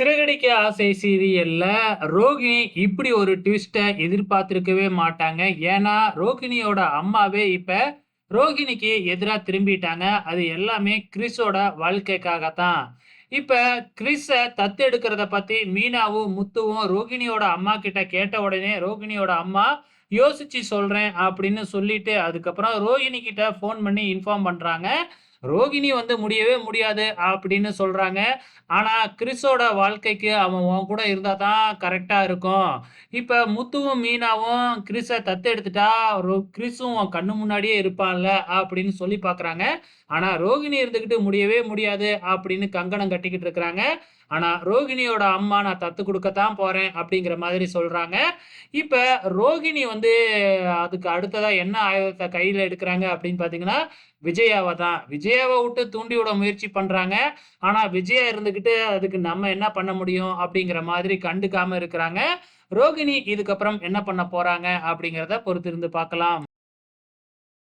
சிறகடிக்க ஆசை சீரியல்ல ரோகிணி இப்படி ஒரு ட்விஸ்ட்டை எதிர்பார்த்துருக்கவே மாட்டாங்க. ஏன்னா, ரோகிணியோட அம்மாவே இப்ப ரோகிணிக்கு எதிராக திரும்பிட்டாங்க. அது எல்லாமே கிறிஸோட வாழ்க்கைக்காக தான். இப்ப கிறிஸ தத்தெடுக்கிறத பத்தி மீனாவும், முத்துவும் ரோகிணியோட அம்மா கிட்ட கேட்ட உடனே, ரோகிணியோட அம்மா யோசிச்சு சொல்றேன் அப்படின்னு சொல்லிட்டு, அதுக்கப்புறம் ரோகிணி கிட்ட ஃபோன் பண்ணி இன்ஃபார்ம் பண்றாங்க. ரோகிணி வந்து முடியவே முடியாது அப்படின்னு சொல்றாங்க. ஆனா, கிறிஸோட வாழ்க்கைக்கு அவன் உன் கூட இருந்தா தான் கரெக்டாக இருக்கும். இப்ப முத்துவும், மீனாவும் கிறிஸை தத்தெடுத்துட்டா, ரோ கிறிஸும் உன் கண்ணு முன்னாடியே இருப்பான்ல அப்படின்னு சொல்லி பார்க்குறாங்க. ஆனா, ரோகிணி இருந்துகிட்டு முடியவே முடியாது அப்படின்னு கங்கணம் கட்டிக்கிட்டு இருக்கிறாங்க. ஆனா, ரோகிணியோட அம்மா நான் தத்து கொடுக்கத்தான் போறேன் அப்படிங்கிற மாதிரி சொல்றாங்க. இப்ப ரோகிணி வந்து அதுக்கு அடுத்ததா என்ன ஆயுதத்தை கையில எடுக்கிறாங்க அப்படின்னு பார்த்தீங்கன்னா, விஜயாவை தான். விஜயவை விட்டு தூண்டி விட முயற்சி பண்றாங்க. ஆனா, விஜயா இருந்துகிட்டு அதுக்கு நம்ம என்ன பண்ண முடியும் அப்படிங்கிற மாதிரி கண்டுக்காம இருக்கிறாங்க. ரோகிணி இதுக்கப்புறம் என்ன பண்ண போறாங்க அப்படிங்கிறத பொறுத்திருந்து பார்க்கலாம்.